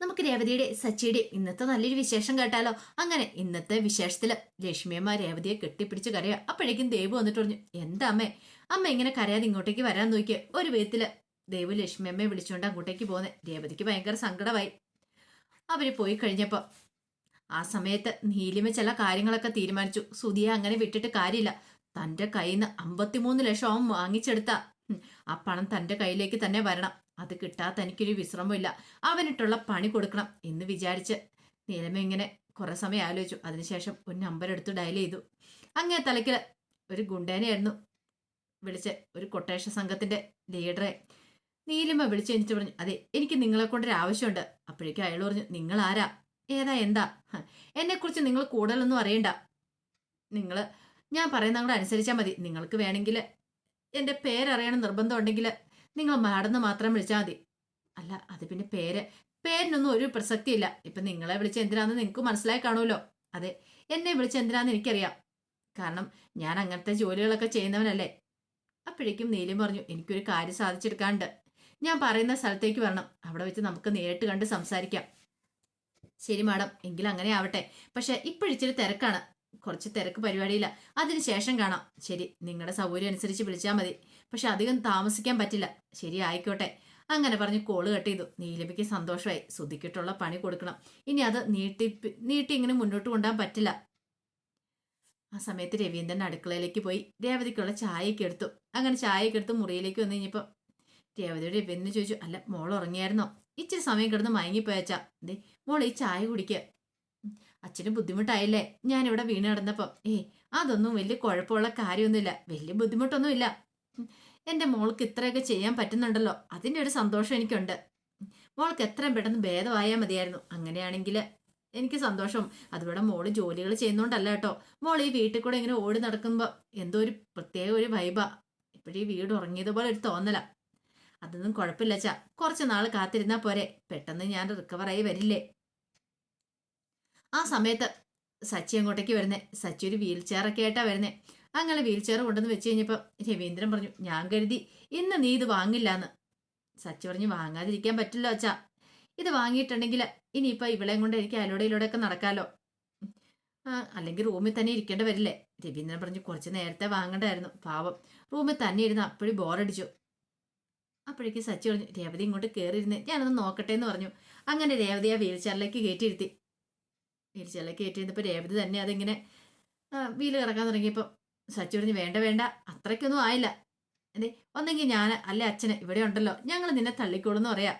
നമുക്ക് രേവതിയുടെ സച്ചിയുടെ ഇന്നത്തെ നല്ലൊരു വിശേഷം കേട്ടാലോ? അങ്ങനെ ഇന്നത്തെ വിശേഷത്തിൽ ലക്ഷ്മിയമ്മ രേവതിയെ കെട്ടിപ്പിടിച്ച് കരയുക അപ്പോഴേക്കും ദേവ് വന്നിട്ട് പറഞ്ഞു എന്താ അമ്മേ? അമ്മ ഇങ്ങനെ കരയാതെ ഇങ്ങോട്ടേക്ക് വരാൻ നോക്കിയ. ഒരു വിധത്തിൽ ദേവ് ലക്ഷ്മിയമ്മയെ വിളിച്ചുകൊണ്ട് അങ്ങോട്ടേക്ക് പോകുന്നത് രേവതിക്ക് ഭയങ്കര സങ്കടമായി. അവർ പോയി കഴിഞ്ഞപ്പോൾ ആ സമയത്ത് നീലിമ ചില കാര്യങ്ങളൊക്കെ തീരുമാനിച്ചു. സുധിയെ അങ്ങനെ വിട്ടിട്ട് കാര്യമില്ല. തന്റെ കയ്യിൽ നിന്ന് അമ്പത്തിമൂന്ന് ലക്ഷം വാങ്ങിച്ചെടുത്ത. ആ പണം തന്റെ കയ്യിലേക്ക് തന്നെ വരണം. അത് കിട്ടാത്ത എനിക്കൊരു വിശ്രമമില്ല. അവനിട്ടുള്ള പണി കൊടുക്കണം എന്ന് വിചാരിച്ച് നീലമ ഇങ്ങനെ കുറെ സമയം ആലോചിച്ചു. അതിനുശേഷം ഒരു നമ്പർ എടുത്ത് ഡയൽ ചെയ്തു. അങ്ങേ തലയ്ക്കൽ ഒരു ഗുണ്ടേനെയായിരുന്നു വിളിച്ച് ഒരു കൊട്ടേഷൻ സംഘത്തിന്റെ ലീഡറെ നീലിമ വിളിച്ചു കഴിഞ്ഞിട്ട് പറഞ്ഞു അതെ എനിക്ക് നിങ്ങളെ കൊണ്ടൊരു ആവശ്യമുണ്ട്. അപ്പോഴേക്കും അയാൾ പറഞ്ഞു നിങ്ങൾ ആരാ? ഏതാ എന്താ? എന്നെക്കുറിച്ച് നിങ്ങൾ കൂടുതലൊന്നും അറിയണ്ട. നിങ്ങൾ ഞാൻ പറയുന്ന അനുസരിച്ചാൽ മതി. നിങ്ങൾക്ക് വേണമെങ്കിൽ എന്റെ പേരറിയണം നിർബന്ധം ഉണ്ടെങ്കിൽ നിങ്ങൾ മാഡെന്ന് മാത്രം വിളിച്ചാൽ മതി. അല്ല അത് പിന്നെ പേര്. പേരിനൊന്നും ഒരു പ്രസക്തിയില്ല. ഇപ്പൊ നിങ്ങളെ വിളിച്ച എന്തിനാന്ന് നിങ്ങൾക്ക് മനസ്സിലായി കാണുമല്ലോ അതെ എന്നെ വിളിച്ച എന്തിനാന്ന് എനിക്കറിയാം. കാരണം ഞാൻ അങ്ങനത്തെ ജോലികളൊക്കെ ചെയ്യുന്നവനല്ലേ. അപ്പോഴേക്കും നീലിം പറഞ്ഞു എനിക്കൊരു കാര്യം സാധിച്ചെടുക്കാണ്ട് ഞാൻ പറയുന്ന സ്ഥലത്തേക്ക് വരണം. അവിടെ വെച്ച് നമുക്ക് നേരിട്ട് കണ്ട് സംസാരിക്കാം. ശരി മാഡം എങ്കിൽ അങ്ങനെ ആവട്ടെ പക്ഷെ ഇപ്പോഴിച്ചിരി തിരക്കാണ്. കുറച്ച് തിരക്ക് പരിപാടിയില്ല. അതിനുശേഷം കാണാം. ശരി നിങ്ങളുടെ സൗകര്യം അനുസരിച്ച് വിളിച്ചാൽ മതി. പക്ഷെ അധികം താമസിക്കാൻ പറ്റില്ല. ശരി ആയിക്കോട്ടെ. അങ്ങനെ പറഞ്ഞ് കോൾ കട്ട് ചെയ്തു. നീലമിക്ക് സന്തോഷമായി. സുധിക്കിട്ടുള്ള പണി കൊടുക്കണം. ഇനി അത് നീട്ടി നീട്ടി ഇങ്ങനെ മുന്നോട്ട് കൊണ്ടുപോകാൻ പറ്റില്ല. ആ സമയത്ത് രവീന്ദ്രൻ അടുക്കളയിലേക്ക് പോയി. രേവതിക്കുള്ള ചായയൊക്കെ എടുത്തു. അങ്ങനെ ചായയൊക്കെ എടുത്ത് മുറിയിലേക്ക് വന്നു കഴിഞ്ഞപ്പോൾ രേവതിയോട് രവീന്ദ്രൻ ചോദിച്ചു അല്ല മോൾ ഉറങ്ങിയായിരുന്നോ? ഇച്ചിരി സമയം കിടന്ന് മയങ്ങിപ്പോയച്ചാ. ദേ മോൾ ഈ ചായ കുടിക്കുക അച്ഛന് ബുദ്ധിമുട്ടായില്ലേ? ഞാനിവിടെ വീണ് കിടന്നപ്പം. ഏ അതൊന്നും വലിയ കുഴപ്പമുള്ള കാര്യമൊന്നുമില്ല. വലിയ ബുദ്ധിമുട്ടൊന്നുമില്ല. എന്റെ മോൾക്ക് ഇത്രയൊക്കെ ചെയ്യാൻ പറ്റുന്നുണ്ടല്ലോ. അതിന്റെ ഒരു സന്തോഷം എനിക്കുണ്ട്. മോൾക്ക് എത്രയും പെട്ടെന്ന് ഭേദമായാൽ മതിയായിരുന്നു. അങ്ങനെയാണെങ്കിൽ എനിക്ക് സന്തോഷം. അതുപോലെ മോൾ ജോലികൾ ചെയ്യുന്നോണ്ടല്ല കേട്ടോ. മോൾ ഈ വീട്ടിൽ കൂടെ ഇങ്ങനെ ഓടി നടക്കുമ്പോൾ എന്തോ ഒരു പ്രത്യേക ഒരു വൈബാ ഇപ്പോഴീ വീട് ഉറങ്ങിയതുപോലെ ഒരു തോന്നല. അതൊന്നും കുഴപ്പമില്ല ചാ കുറച്ച് നാൾ കാത്തിരുന്നാൽ പോരെ. പെട്ടെന്ന് ഞാൻ റിക്കവറായി വരില്ലേ? ആ സമയത്ത് സച്ചി അങ്ങോട്ടേക്ക് വരുന്നേ. സച്ചി ഒരു വീൽ ചെയറൊക്കെ ആയിട്ടാ വരുന്നേ. അങ്ങനെ വീൽ ചെയർ കൊണ്ടുവന്ന് വെച്ച് കഴിഞ്ഞപ്പോൾ രവീന്ദ്രൻ പറഞ്ഞു ഞാൻ കരുതി ഇന്ന് നീ ഇത് വാങ്ങില്ല എന്ന് സച്ചി പറഞ്ഞു വാങ്ങാതിരിക്കാൻ പറ്റില്ല അച്ഛാ. ഇത് വാങ്ങിയിട്ടുണ്ടെങ്കിൽ ഇനിയിപ്പോൾ ഇവളെയും കൊണ്ട് എനിക്ക് നടക്കാലോ. ആ അല്ലെങ്കിൽ റൂമിൽ തന്നെ ഇരിക്കേണ്ടി വരില്ലേ? രവീന്ദ്രൻ പറഞ്ഞു കുറച്ച് നേരത്തെ വാങ്ങണ്ടായിരുന്നു പാവം. റൂമിൽ തന്നെ ഇരുന്ന് അപ്പോഴും ബോറടിച്ചു. അപ്പോഴേക്ക് സച്ചി പറഞ്ഞു രേവതി ഇങ്ങോട്ട് കയറിയിരുന്ന് ഞാനൊന്ന് നോക്കട്ടെ എന്ന് പറഞ്ഞു. അങ്ങനെ രേവതി ആ വീൽ ചെയറിലേക്ക് കയറ്റിയിരുത്തി വീൽ കയറ്റി കയറ്റിയിരുന്നപ്പോൾ രേവതി തന്നെ അതിങ്ങനെ വീൽ കിടക്കാൻ തുടങ്ങിയപ്പോൾ സച്ചു പറഞ്ഞു വേണ്ട വേണ്ട അത്രയ്ക്കൊന്നും ആയില്ല. അതെ ഒന്നെങ്കിൽ ഞാൻ അല്ലെ അച്ഛന് ഇവിടെ ഉണ്ടല്ലോ ഞങ്ങൾ നിന്നെ തള്ളിക്കോളും എന്ന് പറയാം.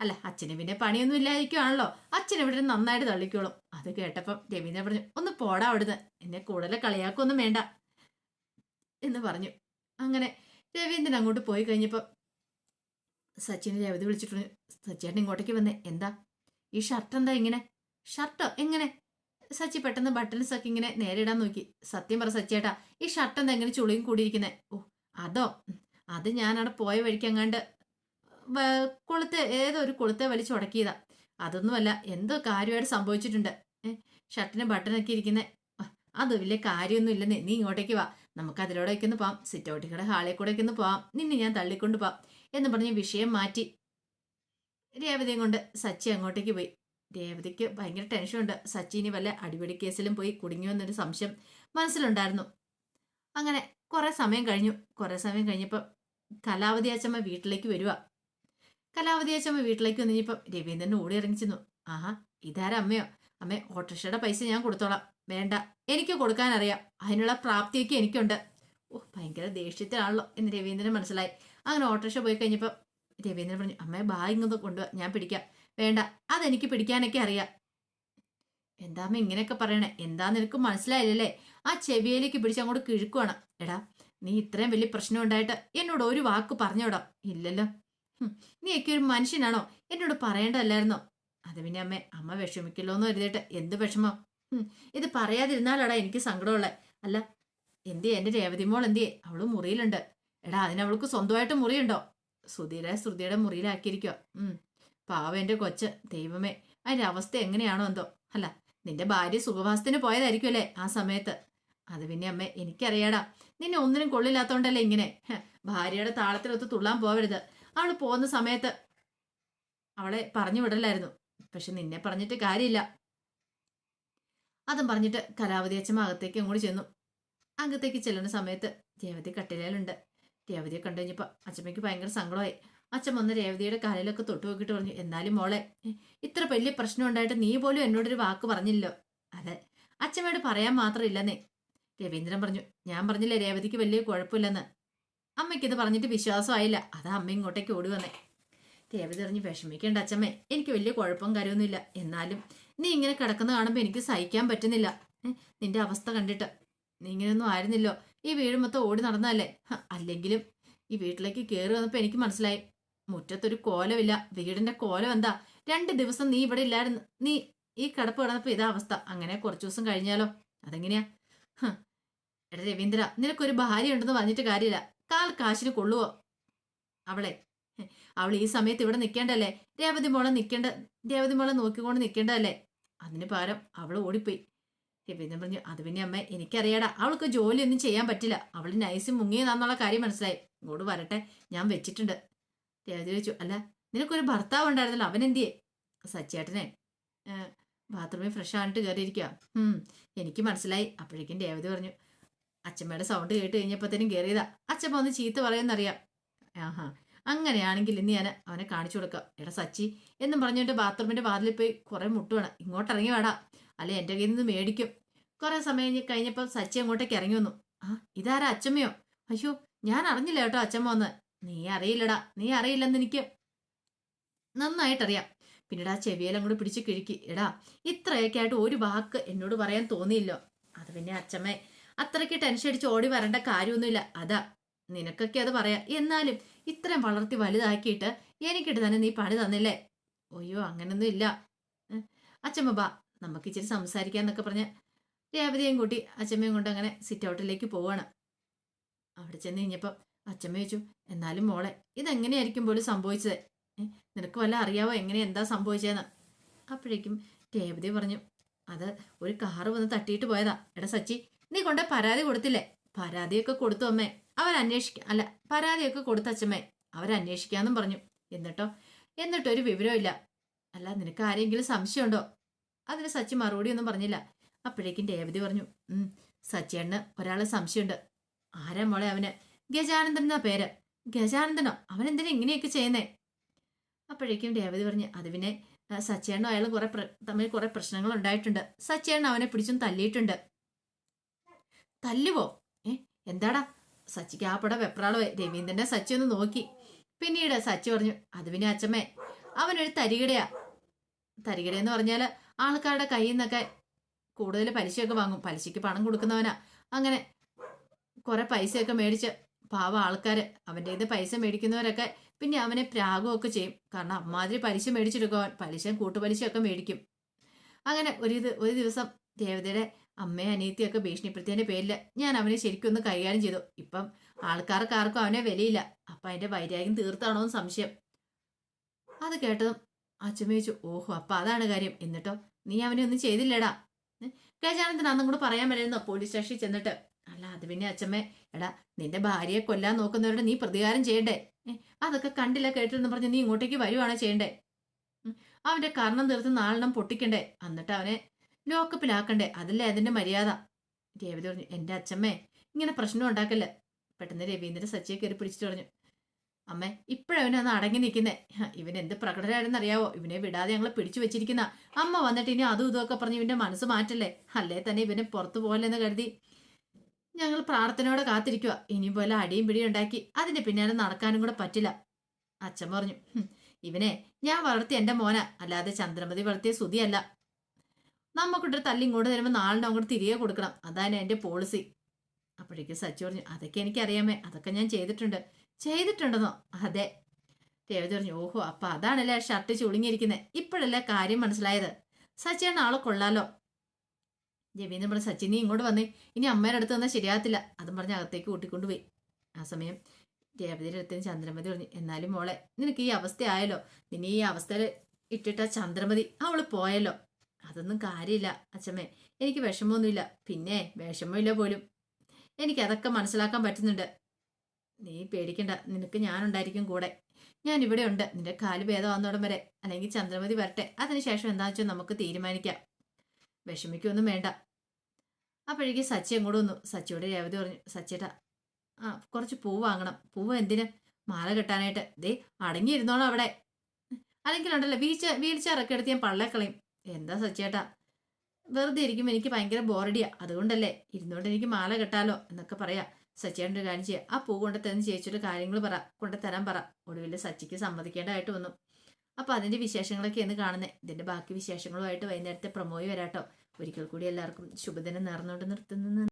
അല്ല അച്ഛന് പിന്നെ പണിയൊന്നും ഇല്ലായിരിക്കുവാണല്ലോ അച്ഛൻ ഇവിടെ നന്നായിട്ട് തള്ളിക്കോളും. അത് കേട്ടപ്പം രവീന്ദ്രൻ പറഞ്ഞു ഒന്ന് പോടാ അവിടുന്ന് എന്നെ കൂടുതൽ കളിയാക്കൊന്നും വേണ്ട. എന്ന് പറഞ്ഞു. അങ്ങനെ രവീന്ദ്രൻ അങ്ങോട്ട് പോയി കഴിഞ്ഞപ്പോൾ സച്ചിനെ രവതി വിളിച്ചിട്ടുണ്ട് സച്ചിയേട്ടൻ ഇങ്ങോട്ടേക്ക് വന്നേ എന്താ? ഈ ഷർട്ട് എന്താ ഇങ്ങനെ ഷർട്ടോ എങ്ങനെ? സച്ചി പെട്ടെന്ന് ബട്ടൺസ് ഒക്കെ ഇങ്ങനെ നേരിടാൻ നോക്കി. സത്യം പറ സച്ചിയേട്ടാ ഈ ഷർട്ട് എന്താ എങ്ങനെ ചുളിയും കൂടിയിരിക്കുന്നത് ഓ അതോ? അത് ഞാൻ അവിടെ പോയ വഴിക്ക് അങ്ങാണ്ട് കൊളുത്തെ ഏതോ ഒരു കൊളുത്തെ വലിച്ച് ഉടക്കിയതാ അതൊന്നുമല്ല എന്തോ കാര്യമായിട്ട് സംഭവിച്ചിട്ടുണ്ട്. ഷർട്ടിന് ബട്ടണൊക്കെ ഇരിക്കുന്നത് അത് വലിയ കാര്യമൊന്നും ഇല്ലെന്നേ. നീ ഇങ്ങോട്ടേക്ക് വാ. നമുക്ക് അതിലൂടെയൊക്കെ ഒന്ന് പോവാം. സിറ്റ് ഔട്ടിക്കടെ ഹാളിൽ കൂടെയൊക്കെ ഒന്ന് പോവാം. നിന്നെ ഞാൻ തള്ളിക്കൊണ്ട് പോവാം. എന്ന് പറഞ്ഞ് വിഷയം മാറ്റി രേവതിയും കൊണ്ട് സച്ചി അങ്ങോട്ടേക്ക് പോയി. രേവതിക്ക് ഭയങ്കര ടെൻഷനുണ്ട്. സച്ചിനി വല്ല അടിപിടി കേസിലും പോയി കുടുങ്ങിയോ എന്നൊരു സംശയം മനസ്സിലുണ്ടായിരുന്നു. അങ്ങനെ കുറേ സമയം കഴിഞ്ഞു. കുറേ സമയം കഴിഞ്ഞപ്പോൾ കലാവതി അച്ചമ്മ വീട്ടിലേക്ക് വരിക കലാവതി അച്ചമ്മ വീട്ടിലേക്ക് വന്നിപ്പം രവീന്ദ്രൻ ഓടി ഇറങ്ങിച്ചെന്നു. ആഹാ ഇതാരാ അമ്മയോ? അമ്മേ ഓട്ടോറിക്ഷയുടെ പൈസ ഞാൻ കൊടുത്തോളാം. വേണ്ട എനിക്ക് കൊടുക്കാൻ അറിയാം അതിനുള്ള പ്രാപ്തിയൊക്കെ എനിക്കുണ്ട്. ഓ ഭയങ്കര ദേഷ്യത്തിലാണല്ലോ എന്ന് രവീന്ദ്രൻ മനസ്സിലായി. അങ്ങനെ ഓട്ടോറിക്ഷ പോയി കഴിഞ്ഞപ്പോൾ രവീന്ദ്രൻ പറഞ്ഞു അമ്മയെ ബാഗ് ഇങ്ങൊന്ന് കൊണ്ടുപോകാം ഞാൻ പിടിക്കാം. വേണ്ട അതെനിക്ക് പിടിക്കാനൊക്കെ അറിയാം. എന്താമ്മ ഇങ്ങനെയൊക്കെ പറയണേ? എന്താ നിനക്ക് മനസ്സിലായില്ലല്ലേ? ആ ചെവിയിലേക്ക് പിടിച്ച് അങ്ങോട്ട് കിഴുക്കുവാണ്. എടാ നീ ഇത്രയും വലിയ പ്രശ്നം ഉണ്ടായിട്ട് എന്നോട് ഒരു വാക്ക് പറഞ്ഞോടാ. ഇല്ലല്ലോ. നീയൊക്കെ ഒരു മനുഷ്യനാണോ? എന്നോട് പറയേണ്ടതല്ലായിരുന്നോ? അത് പിന്നെ അമ്മേ അമ്മ വിഷമിക്കല്ലോ എന്ന് കരുതിയിട്ട് എന്ത് വിഷമം? ഇത് പറയാതിരുന്നാലടാ എനിക്ക് സങ്കടമുള്ള. അല്ല എന്തിയെ? എന്റെ രേവതിമോൾ എന്തേ അവൾ മുറിയിലുണ്ട്. എടാ അതിനവൾക്ക് സ്വന്തമായിട്ട് മുറിയുണ്ടോ? സുധീരെ ശ്രുതിയുടെ മുറിയിലാക്കിയിരിക്കുക ഉം പാവം എന്റെ കൊച്ച് ദൈവമേ. അതിന്റെ അവസ്ഥ എങ്ങനെയാണോ എന്തോ. അല്ല നിന്റെ ഭാര്യ സുഖവാസത്തിന് പോയതായിരിക്കും അല്ലേ ആ സമയത്ത്? അത് പിന്നെ അമ്മേ എനിക്കറിയാടാ. നിന്നെ ഒന്നിനും കൊള്ളില്ലാത്തോണ്ടല്ലേ ഇങ്ങനെ. ഭാര്യയുടെ താളത്തിലൊത്ത് തുള്ളാൻ പോവരുത്. അവൾ പോകുന്ന സമയത്ത് അവളെ പറഞ്ഞു വിടലായിരുന്നു. പക്ഷെ നിന്നെ പറഞ്ഞിട്ട് കാര്യമില്ല. അതും പറഞ്ഞിട്ട് കലാവതി അച്ഛമ്മ അകത്തേക്ക് അങ്ങോട്ട് ചെന്നു. അകത്തേക്ക് ചെല്ലുന്ന സമയത്ത് രേവതി കട്ടിലേലുണ്ട്. രേവതിയെ കണ്ടു കഴിഞ്ഞപ്പോൾ അച്ഛമ്മയ്ക്ക് ഭയങ്കര സങ്കടമായി. അച്ഛൻ വന്ന് രേവതിയുടെ കാലിലൊക്കെ തൊട്ടു നോക്കിയിട്ട് പറഞ്ഞു എന്നാലും മോളെ ഇത്ര വലിയ പ്രശ്നം ഉണ്ടായിട്ട് നീ പോലും എന്നോടൊരു വാക്ക് പറഞ്ഞില്ലോ അതെ അച്ഛമ്മയോട് പറയാൻ മാത്രമില്ലെന്നേ. രവീന്ദ്രൻ പറഞ്ഞു ഞാൻ പറഞ്ഞില്ലേ രേവതിക്ക് വലിയ കുഴപ്പമില്ലെന്ന്? അമ്മയ്ക്കിത് പറഞ്ഞിട്ട് വിശ്വാസമായില്ല. അതാ അമ്മ ഇങ്ങോട്ടേക്ക് ഓടി വന്നേ. രേവതി പറഞ്ഞു വിഷമിക്കേണ്ട അച്ഛമ്മേ എനിക്ക് വലിയ കുഴപ്പം കാര്യമൊന്നുമില്ല. എന്നാലും നീ ഇങ്ങനെ കിടക്കുന്ന കാണുമ്പോൾ എനിക്ക് സഹിക്കാൻ പറ്റുന്നില്ല. നിന്റെ അവസ്ഥ കണ്ടിട്ട്. നീ ഇങ്ങനെയൊന്നും ആയിരുന്നില്ലോ. ഈ വീട് മൊത്തം ഓടി നടന്നതല്ലേ? അല്ലെങ്കിലും ഈ വീട്ടിലേക്ക് കയറി വന്നപ്പോൾ എനിക്ക് മനസ്സിലായി. മുറ്റത്തൊരു കോലമില്ല. വീടിന്റെ കോലം എന്താ? രണ്ട് ദിവസം നീ ഇവിടെ ഇല്ലായിരുന്നു. നീ ഈ കിടപ്പ് കിടന്നപ്പോ ഇതാ അവസ്ഥ. അങ്ങനെ കുറച്ചു ദിവസം കഴിഞ്ഞാലോ? അതെങ്ങനെയാ? എടാ രവീന്ദ്ര നിനക്കൊരു ഭാര്യ ഉണ്ടെന്ന് പറഞ്ഞിട്ട് കാര്യമില്ല. കാൽ കാശിന് കൊള്ളുവോ? അവളെ. അവൾ ഈ സമയത്ത് ഇവിടെ നിൽക്കേണ്ടല്ലേ രേവതി മോളെ നിൽക്കേണ്ട രേവതി മോളെ നോക്കിക്കൊണ്ട് നിൽക്കേണ്ടതല്ലേ അതിന് പകരം അവൾ ഓടിപ്പോയി. രവീന്ദ്രൻ പറഞ്ഞു അത് പിന്നെ അമ്മ എനിക്കറിയാടാ. അവൾക്ക് ജോലിയൊന്നും ചെയ്യാൻ പറ്റില്ല. അവൾ നൈസ് മുങ്ങിയതാന്നുള്ള കാര്യം മനസ്സിലായി. ഇങ്ങോട്ട് വരട്ടെ. ഞാൻ വെച്ചിട്ടുണ്ട്. രേവതി ചോദിച്ചു. അല്ല നിനക്കൊരു ഭർത്താവ് ഉണ്ടായിരുന്നല്ലോ അവൻ എന്തിയെ സച്ചേട്ടനെ ബാത്റൂമിൽ ഫ്രഷ് ആയിട്ട് കയറിയിരിക്കുക എനിക്ക് മനസ്സിലായി. അപ്പോഴേക്കും രേവതി പറഞ്ഞു. അച്ഛമ്മയുടെ സൗണ്ട് കേട്ട് കഴിഞ്ഞപ്പോഴത്തേനും കയറിയതാ അച്ഛമ്മ ഒന്ന് ചീത്ത പറയുമെന്നറിയാം. ആഹാ അങ്ങനെയാണെങ്കിൽ ഇന്ന് ഞാൻ അവനെ കാണിച്ചു കൊടുക്കാം. എടാ സച്ചി എന്നും പറഞ്ഞുകൊണ്ട് ബാത്റൂമിന്റെ വാതിലിൽ പോയി കുറേ മുട്ടുവേണം ഇങ്ങോട്ട് ഇറങ്ങി വേടാ. അല്ലെ എന്റെ കയ്യിൽ നിന്ന് മേടിക്കും. കുറേ സമയം കഴിഞ്ഞ് കഴിഞ്ഞപ്പോൾ സച്ചി അങ്ങോട്ടേക്ക് ഇറങ്ങി വന്നു. ആ ഇതാരാ അച്ഛമ്മയോ അയ്യോ ഞാൻ അറിഞ്ഞില്ല കേട്ടോ അച്ഛമ്മ വന്ന്. നീ അറിയില്ലടാ നീ അറിയില്ലെന്ന് എനിക്ക് നന്നായിട്ടറിയാം. പിന്നീട് ആ ചെവിയെല്ലാം കൂടി പിടിച്ച് കിഴുക്കി. എടാ ഇത്രയൊക്കെ ആയിട്ട് ഒരു വാക്ക് എന്നോട് പറയാൻ തോന്നിയില്ലോ. അത് പിന്നെ അച്ഛമ്മേ അത്രയ്ക്ക് ടെൻഷൻ അടിച്ച് ഓടി വരേണ്ട കാര്യമൊന്നുമില്ല. അതാ നിനക്കൊക്കെ അത് പറയാം. എന്നാലും ഇത്രയും വളർത്തി വലുതാക്കിയിട്ട് എനിക്കിട്ട് തന്നെ നീ പണി തന്നില്ലേ? അയ്യോ അങ്ങനൊന്നും ഇല്ല. അച്ഛമ്മ ബാ നമുക്ക് ഇച്ചിരി സംസാരിക്കാന്നൊക്കെ പറഞ്ഞ് രേവതിയും കൂട്ടി അച്ഛമ്മയും കൊണ്ട് അങ്ങനെ സിറ്റ് ഔട്ടിലേക്ക് പോവാണ്. അവിടെ ചെന്ന് കഴിഞ്ഞപ്പോൾ അച്ഛമ്മ ചോദിച്ചു എന്നാലും മോളെ ഇതെങ്ങനെയായിരിക്കും പോലും സംഭവിച്ചത്? നിനക്ക് വല്ല അറിയാവോ എങ്ങനെ എന്താ സംഭവിച്ചതെന്ന്? അപ്പോഴേക്കും രേവതി പറഞ്ഞു അത് ഒരു കാറ് വന്ന് തട്ടിയിട്ട് പോയതാ. എടാ സച്ചി നീ കൊണ്ട പരാതി കൊടുത്തില്ലേ? പരാതിയൊക്കെ കൊടുത്തു അമ്മേ. അവരന്വേഷിക്ക അല്ല പരാതിയൊക്കെ കൊടുത്ത അച്ഛമ്മേ. അവരന്വേഷിക്കാന്നും പറഞ്ഞു. എന്നിട്ടോ? എന്നിട്ടൊരു വിവരമില്ല അല്ല നിനക്ക് ആരെങ്കിലും സംശയമുണ്ടോ? അതിന് സച്ചി മറുപടി ഒന്നും പറഞ്ഞില്ല. അപ്പോഴേക്കും രേവതി പറഞ്ഞു ഉം സച്ചിയണ്ണന് ഒരാളെ സംശയമുണ്ട്. ആരാ മോളെ അവന്? ഗജാനന്ദൻ എന്നാ പേര്. ഗജാനന്ദനോ? അവൻ എന്തിനാ ഇങ്ങനെയൊക്കെ ചെയ്യുന്നേ? അപ്പോഴേക്കും രേവതി പറഞ്ഞു അത് പിന്നെ സച്ചേണോ അയാൾ കുറെ തമ്മിൽ കുറെ പ്രശ്നങ്ങൾ ഉണ്ടായിട്ടുണ്ട്. സച്ചിയണ്ണൻ അവനെ പിടിച്ചും തല്ലിയിട്ടുണ്ട്. തല്ലുവോ? ഏ എന്താടാ? സച്ചിക്ക് ആ പട വെപ്രാളമായി. രവീന്ദ്രന്റെ സച്ചി ഒന്ന് നോക്കി. പിന്നീട് സച്ചി പറഞ്ഞു അത് പിന്നെ അച്ഛമ്മേ അവനൊരു തരികിടയാ. തരികിടയെന്ന് പറഞ്ഞാൽ ആൾക്കാരുടെ കയ്യിൽ നിന്നൊക്കെ കൂടുതൽ പലിശയൊക്കെ വാങ്ങും. പലിശയ്ക്ക് പണം കൊടുക്കുന്നവനാ. അങ്ങനെ കുറെ പൈസയൊക്കെ മേടിച്ച് പാവ ആൾക്കാര്. അവന്റെ ഇത് പൈസ മേടിക്കുന്നവരൊക്കെ പിന്നെ അവനെ പ്രാഗമൊക്കെ ചെയ്യും. കാരണം അമ്മാതിരി പലിശ മേടിച്ചെടുക്കും അവൻ പലിശയും കൂട്ടുപലിശയൊക്കെ മേടിക്കും. അങ്ങനെ ഒരു ഒരു ദിവസം ദേവതയുടെ അമ്മയെ അനിയത്തിയൊക്കെ ഭീഷണിപ്പെടുത്തിയതിന്റെ പേരിൽ ഞാൻ അവനെ ശരിക്കും ഒന്ന് കൈകാര്യം ചെയ്തു. ഇപ്പം ആൾക്കാർക്ക് ആർക്കും അവനെ വിലയില്ല. അപ്പം അതിന്റെ വൈരാഗ്യം തീർത്താണോ എന്ന് സംശയം. അത് കേട്ടതും അച്ഛമ്മ ചോദിച്ചു ഓഹോ അപ്പം അതാണ് കാര്യം. എന്നിട്ടോ നീ അവനെ ഒന്നും ചെയ്തില്ലടാ. ഗജാനന്ദൻ അന്നും കൂടെ പറയാൻ വരുന്നോ പോലീസ് സ്റ്റേഷനിൽ ചെന്നിട്ട്. അല്ല അത് പിന്നെ അച്ഛമ്മേ എടാ നിന്റെ ഭാര്യയെ കൊല്ലാൻ നോക്കുന്നവരോട് നീ പ്രതികാരം ചെയ്യണ്ടേ? അതൊക്കെ കണ്ടില്ല കേട്ടില്ലെന്ന് പറഞ്ഞ് നീ ഇങ്ങോട്ടേക്ക് വരുവാണോ ചെയ്യണ്ടേ? അവന്റെ കർണം തീർത്ത് നാലെണ്ണം പൊട്ടിക്കണ്ടേ? എന്നിട്ട് അവനെ ലോക്കപ്പിലാക്കണ്ടേ? അതല്ലേ അതിന്റെ മര്യാദ? രേവതി പറഞ്ഞു എന്റെ അച്ഛമ്മേ ഇങ്ങനെ പ്രശ്നം ഉണ്ടാക്കല്ല. പെട്ടെന്ന് രവീന്ദ്രൻ സച്ചിയെ കയറി പിടിച്ചിട്ട് പറഞ്ഞു അമ്മേ ഇപ്പോഴവനെ ഒന്ന് അടങ്ങി നിൽക്കുന്നേ? ഇവൻ എന്ത് പ്രകടനായിരുന്നു അറിയാവോ? ഇവനെ വിടാതെ ഞങ്ങൾ പിടിച്ചു വെച്ചിരിക്കുന്ന. അമ്മ വന്നിട്ട് ഇനി അതും ഇതുമൊക്കെ പറഞ്ഞ് ഇവന്റെ മനസ്സ് മാറ്റല്ലേ? അല്ലേ തന്നെ ഇവനെ പുറത്തു പോകലെന്ന് കരുതി. ഞങ്ങൾ പ്രാർത്ഥനയോടെ കാത്തിരിക്കുക ഇനി പോലെ അടിയും പിടിയും ഉണ്ടാക്കി അതിന്റെ പിന്നാലെ നടക്കാനും കൂടെ പറ്റില്ല. അച്ഛൻ പറഞ്ഞു ഇവനെ ഞാൻ വളർത്തിയ എന്റെ മോന. അല്ലാതെ ചന്ദ്രമതി വളർത്തിയ സുതിയല്ല നമുക്കിട്ടൊരു തല്ലി ഇങ്ങോട്ട് തരുമ്പോൾ നാളിനെ അങ്ങോട്ട് തിരികെ കൊടുക്കണം. അതാണ് എന്റെ പോളിസി അപ്പോഴേക്കും സച്ചു പറഞ്ഞു അതൊക്കെ എനിക്കറിയാമേ. അതൊക്കെ ഞാൻ ചെയ്തിട്ടുണ്ട്. ചെയ്തിട്ടുണ്ടെന്നോ? അതെ. രേവതി പറഞ്ഞു ഓഹോ അപ്പൊ അതാണല്ലേ ഷർട്ട് ചുളുങ്ങിയിരിക്കുന്നത് ഇപ്പോഴല്ലേ കാര്യം മനസ്സിലായത്. സച്ചിയാണ് ആളെ കൊള്ളാലോ. രവീന്ദ്രൻ പറഞ്ഞു സച്ചിൻ നീ ഇങ്ങോട്ട് വന്നേ. ഇനി അമ്മയുടെ അടുത്ത് വന്നാൽ ശരിയാകത്തില്ല. അതും പറഞ്ഞ് അകത്തേക്ക് കൂട്ടിക്കൊണ്ടുപോയി ആ സമയം രേവതിയുടെ അടുത്ത് ചന്ദ്രമതി പറഞ്ഞു എന്നാലും മോളെ നിനക്ക് ഈ അവസ്ഥയായല്ലോ. നിന്നെ ഈ അവസ്ഥയിൽ ഇട്ടിട്ട ചന്ദ്രമതി അവൾ പോയല്ലോ. അതൊന്നും കാര്യമില്ല അച്ഛമ്മേ. എനിക്ക് വിഷമമൊന്നുമില്ല. പിന്നെ വിഷമമില്ല പോലും. എനിക്ക് അതൊക്കെ മനസ്സിലാക്കാൻ പറ്റുന്നുണ്ട്. നീ പേടിക്കണ്ട. നിനക്ക് ഞാനുണ്ടായിരിക്കും കൂടെ. ഞാൻ ഇവിടെ ഉണ്ട് നിന്റെ കാൽ ഭേദമാകുന്നോടം വരെ. അല്ലെങ്കിൽ ചന്ദ്രമതി വരട്ടെ. അതിനുശേഷം എന്താണെന്ന് വെച്ചാൽ നമുക്ക് തീരുമാനിക്കാം. വിഷമിക്കൊന്നും വേണ്ട. അപ്പോഴേക്ക് സച്ചി അങ്ങോട്ട് വന്നു. സച്ചിയോട് രേവതി പറഞ്ഞു സച്ചിയേട്ടാ ആ കുറച്ച് പൂവ് വാങ്ങണം. പൂവ് എന്തിന്? മാല കെട്ടാനായിട്ട്. ദേ അടങ്ങിയിരുന്നോണം അവിടെ. അല്ലെങ്കിൽ ഉണ്ടല്ലോ വീഴ്ച വീൽ ചെയറൊക്കെ എടുത്ത് ഞാൻ പള്ളക്കളയും എന്താ സച്ചേട്ടാ? വെറുതെ ഇരിക്കുമ്പോൾ എനിക്ക് ഭയങ്കര ബോറടിയാ. അതുകൊണ്ടല്ലേ ഇരുന്നോണ്ട് എനിക്ക് മാല കെട്ടാലോ എന്നൊക്കെ പറയാ. സച്ചേട്ടന്റെ കാര്യം ചെയ്യാം. ആ പൂ കൊണ്ട് തന്ന് ചേച്ചിയുടെ കാര്യങ്ങൾ പറ കൊണ്ടുതരാൻ പറ. ഒടുവിൽ സച്ചിക്ക് സമ്മതിക്കേണ്ടതായിട്ട് വന്നു. അപ്പൊ അതിന്റെ വിശേഷങ്ങളൊക്കെ എന്ന് കാണുന്നത് ഇതിന്റെ ബാക്കി വിശേഷങ്ങളുമായിട്ട് വൈകുന്നേരത്തെ പ്രമോയി വരാട്ടോ. ഒരിക്കൽ കൂടി എല്ലാവർക്കും ശുഭദിനം നേർന്നുകൊണ്ട് നിർത്തുന്നു.